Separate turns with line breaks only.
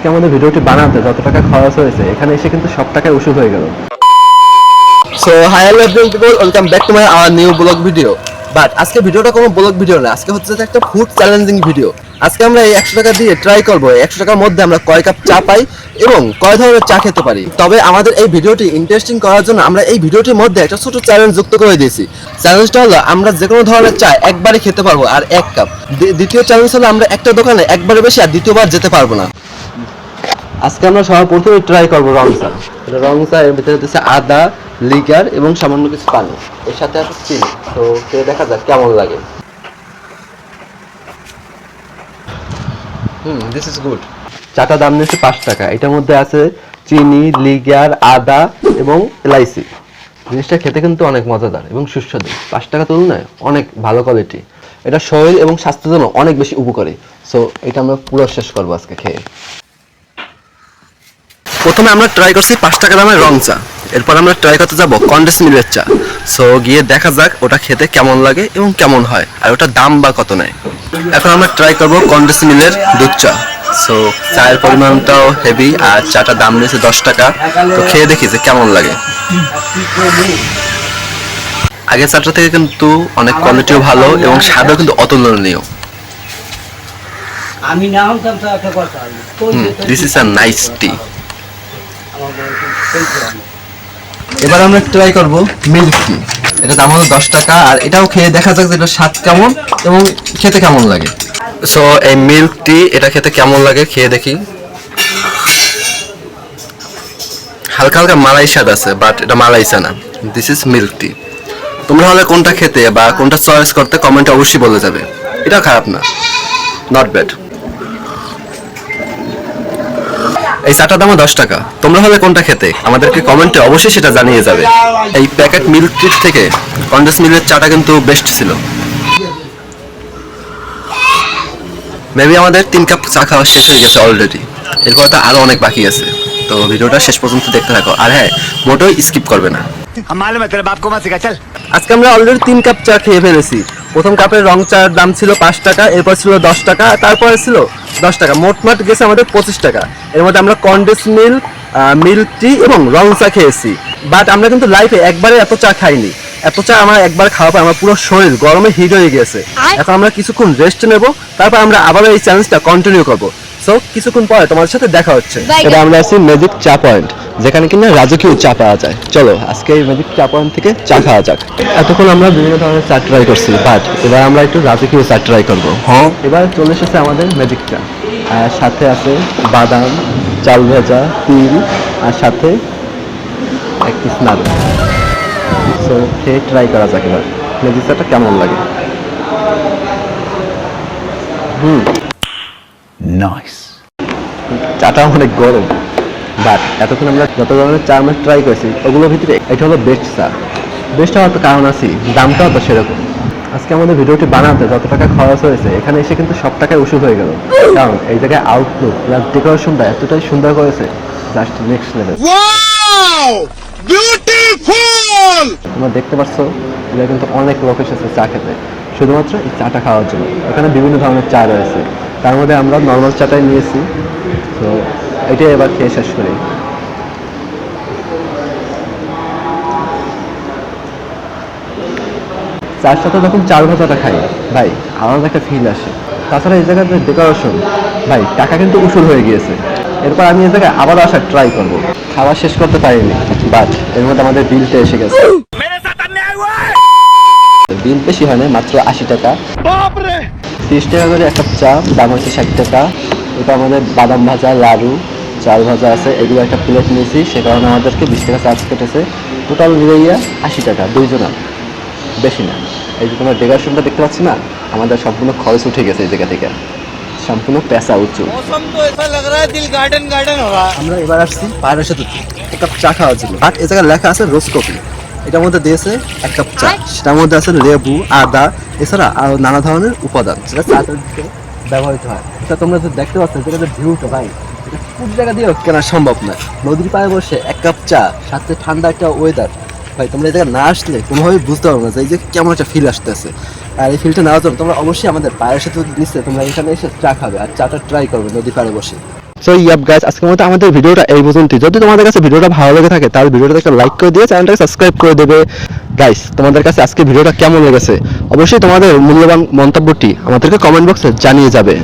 আজকে আমাদের ভিডিওটি বানাতে যত টাকা খরচ হয়েছে, এখানে এসে কিন্তু সব টাকায় ওষুধ হয়ে গেল।
So hi hello people welcome back to my our new blog video but আজকে ভিডিওটা কোনো ব্লগ ভিডিও না, আজকে হচ্ছে একটা ফুড চ্যালেঞ্জিং ভিডিও আজকে আমরা এই একশো টাকা দিয়ে ট্রাই করব। একশো টাকার মধ্যে আমরা কয় কাপ চা পাই এবং কয় ধরনের চা খেতে পারি। তবে আমাদের এই ভিডিওটি ইন্টারেস্টিং করার জন্য আমরা এই ভিডিওটির মধ্যে একটা ছোট চ্যালেঞ্জ যুক্ত করে দিয়েছি। চ্যালেঞ্জটা হলো, আমরা যে কোনো ধরনের চা একবারে খেতে পারব আর এক কাপ। দ্বিতীয় চ্যালেঞ্জ হলো, আমরা একটা দোকানে একবারে বেশি আর দ্বিতীয়বার যেতে পারব না।
আজকে আমরা সবার প্রথমে ট্রাই করব রং চা রং চা এর ভিতরে হচ্ছে আদা, লিগার এবং সামান্য কিছু পানি। এর সাথে আছে চিনি। তো খেয়ে দেখা যাক কেমন লাগে। হুম দিস ইজ গুড চাটা দাম নিয়েছে পাঁচ টাকা। এটার মধ্যে আছে চিনি, লিগার, আদা এবং এলাইচি। জিনিসটা খেতে কিন্তু অনেক মজাদার এবং সুস্বাদু। পাঁচ টাকা তুলনায় অনেক ভালো কোয়ালিটি এটা শরীর এবং স্বাস্থ্যের জন্য অনেক বেশি উপকারী। সো এটা আমরা পুরো শেষ করব আজকে খেয়ে।
প্রথমে আমরা ট্রাই করছি পাঁচ টাকা দামের রং চা। এরপর আমরা ট্রাই করতে যাব কন্ডেস মিলের চা। সো গিয়ে দেখা যাক ওটা খেতে কেমন লাগে এবং কেমন হয় আর ওটার দাম বা কত নেয়। এখন আমরা ট্রাই করব কন্ডেস মিলের দুধ চা। সো চায়ের পরিমাণটাও হেভি আর চাটার দাম নিয়েছে দশ টাকা। তো খেয়ে দেখি যে কেমন লাগে। আগের চাটা থেকে কিন্তু অনেক কোয়ালিটিও ভালো এবং স্বাদও কিন্তু অতুলনীয়।
আমি না হতাম তো একটা কথা। তোর
this is a nice tea
আমার বয়সে সেই ছিল।
এবার আমরা ট্রাই করব মিল্ক টি এটা দাম হলো দশ টাকা, আর এটাও খেয়ে দেখা যাক যে এটা স্বাদ কেমন এবং খেতে কেমন লাগে। সো এই মিল্ক টি এটা খেতে কেমন লাগে খেয়ে দেখি। হালকা হালকা মালাই স্বাদ আছে বাট এটা মালাই না দিস ইজ মিল্ক টি তোমরা হলে কোনটা খেতে বা কোনটা চয়েস করতে কমেন্টে অবশ্যই বলে যাবে। এটা খারাপ না। নট ব্যাড এই চাটার দামও দশ টাকা। তোমরা হলে কোনটা খেতে? আমাদেরকে কমেন্টে অবশ্যই সেটা জানিয়ে যাবে। এই প্যাকেট মিল্ক ট্রিট থেকে কন্ডেস মিল্কের চাটা কিন্তু বেস্ট ছিল। মেবি আমাদের তিন কাপ চা খাওয়া শেষ হয়ে গেছে অলরেডি এরপর তো আরও অনেক বাকি আছে। তো ভিডিওটা শেষ পর্যন্ত দেখতে থাকো। আর হ্যাঁ মোটেও স্কিপ করবে না। আজকে আমরা অলরেডি তিন কাপ চা খেয়ে ফেলেছি। প্রথম কাপের রং চার দাম ছিল পাঁচ টাকা এরপর ছিল দশ টাকা তারপরে ছিল দশ টাকা। মোটমাট গেছে আমাদের পঁচিশ টাকা। এর মধ্যে আমরা কন্ডেন্স মিল্ক মিল্ক টি এবং রং চা খেয়েছি। বাট আমরা কিন্তু লাইফে একবারে এত চা খাইনি। এত চা আমরা একবার খাওয়া পর আমার পুরো শরীর গরমে হিট হয়ে গেছে এখন আমরা কিছুক্ষণ রেস্ট নেব তারপর আমরা আবার এই চ্যালেঞ্জটা কন্টিনিউ করব। সো কিছুক্ষণ পরে তোমাদের সাথে দেখা হচ্ছে।
এটা আমরা আছি ম্যাজিক চা পয়েন্ট যেখানে কিনা রাজকীয় চা পাওয়া যায়। চলো আজকে এই ম্যাজিক চা পয়েন্ট থেকে চা খাওয়া যাক। এতক্ষণ আমরা বিভিন্ন ধরনের চা ট্রাই করছি বাট এবার আমরা একটু রাজকীয় চা ট্রাই করব। হ্যাঁ। এবার চলে এসেছে আমাদের ম্যাজিক চা। আর সাথে আছে বাদাম চাল ভেজা তিল আর সাথে এক পিস নাড়ু সো খেয়ে ট্রাই করা যাক এবার। ম্যাজিক চাটা কেমন লাগে? চাটা অনেক গরম। বাট এতক্ষণ আমরা যত ধরনের চা আমরা ট্রাই করেছি ওগুলোর ভিতরে এটা হলো বেস্ট চা বেস্ট হওয়ার তো কারণ আছে দামটাও তো সেরকম। আজকে আমাদের ভিডিওটি বানাতে যত টাকা খরচ হয়েছে এখানে এসে কিন্তু সব টাকায় ওষুধ হয়ে গেল। কারণ এই জায়গায় আউটলুক প্লাস ডেকোরেশনটা এতটাই সুন্দর করেছে জাস্ট নেক্সট লেভেল তোমরা দেখতে পাচ্ছ এগুলো কিন্তু অনেক লোক এসেছে চা খেতে। শুধুমাত্র এই চাটা খাওয়ার জন্য। এখানে বিভিন্ন ধরনের চা রয়েছে। তার মধ্যে আমরা নর্মাল চাটাই নিয়েছি। তো এটাই এবার খেয়ে শেষ করি। চার সাথে যখন চার ভাজাটা খাই ভাই আলাদা একটা ফিল আসে। তাছাড়া এই জায়গার ডেকোরেশন ভাই টাকা কিন্তু উসুল হয়ে গিয়েছে। এরপর আমি এই জায়গায় আবার আসার ট্রাই করব। খাওয়া শেষ করতে পারিনি বাট এর মধ্যে আমাদের বিলটা এসে গেছে। বিল বেশি হয় না মাত্র আশি টাকা। তিরিশ টাকা করে একটা চা দাম হচ্ছে ষাট টাকা। এটা আমাদের বাদাম ভাজা লাড়ু চাল ভাজা আছে। এগুলো একটা প্লেট নিয়েছি সে কারণে আমাদেরকে বিশ টাকা চার্জ কেটেছে। টোটাল মিলাইয়া আশি টাকা দুইজনা। বেশি না। এই যে তোমার ডেকোরেশনটা দেখতে পাচ্ছি না? আমাদের সম্পূর্ণ খরচ উঠে গেছে এই জায়গা থেকে। সম্পূর্ণ পেশা উঁচু।
আমরা এবার আসছি পায়রা সেতু এক কাপ চা খাওয়ার জন্য। আর এ জায়গায় লেখা আছে রোজ কফি এটার মধ্যে দিয়েছে এক কাপ চা। সেটার মধ্যে আছে লেবু আদা এছাড়া আরও নানা ধরনের উপাদান। যেটা চা ব্যবহৃত হয়। এটা তোমরা যে দেখতে পাচ্ছ যেটা যে ভিউটা ভাই কোন জায়গা দিয়েও কেনা সম্ভব না। নদীর পায়ে বসে এক কাপ চা, সাথে ঠান্ডা একটা ওয়েদার ভাই, তোমরা এই জায়গায় না আসলে কোনোভাবেই বুঝতে পারব না যে এই যে কেমন একটা ফিল আসতেছে। আর এই ফিলটা নেওয়ার জন্য তোমরা অবশ্যই আমাদের পায়ের সাথে নিচ্ছে তোমরা এখানে এসে চা খাবে, আর চাটা ট্রাই করবে নদী পাড়ে বসে। সো ইয়াপ গাইস আজকের মতো আমাদের ভিডিওটা এই পর্যন্তই। যদি তোমাদের কাছে ভিডিওটা ভালো লেগে থাকে, তাহলে ভিডিওটা একটা লাইক করে দিয়ে চ্যানেলটাকে সাবস্ক্রাইব করে দেবে। গাইস তোমাদের কাছে আজকে ভিডিওটা কেমন লেগেছে? অবশ্যই তোমাদের মূল্যবান মন্তব্যটি আমাদেরকে কমেন্ট বক্সে জানিয়ে যাবে।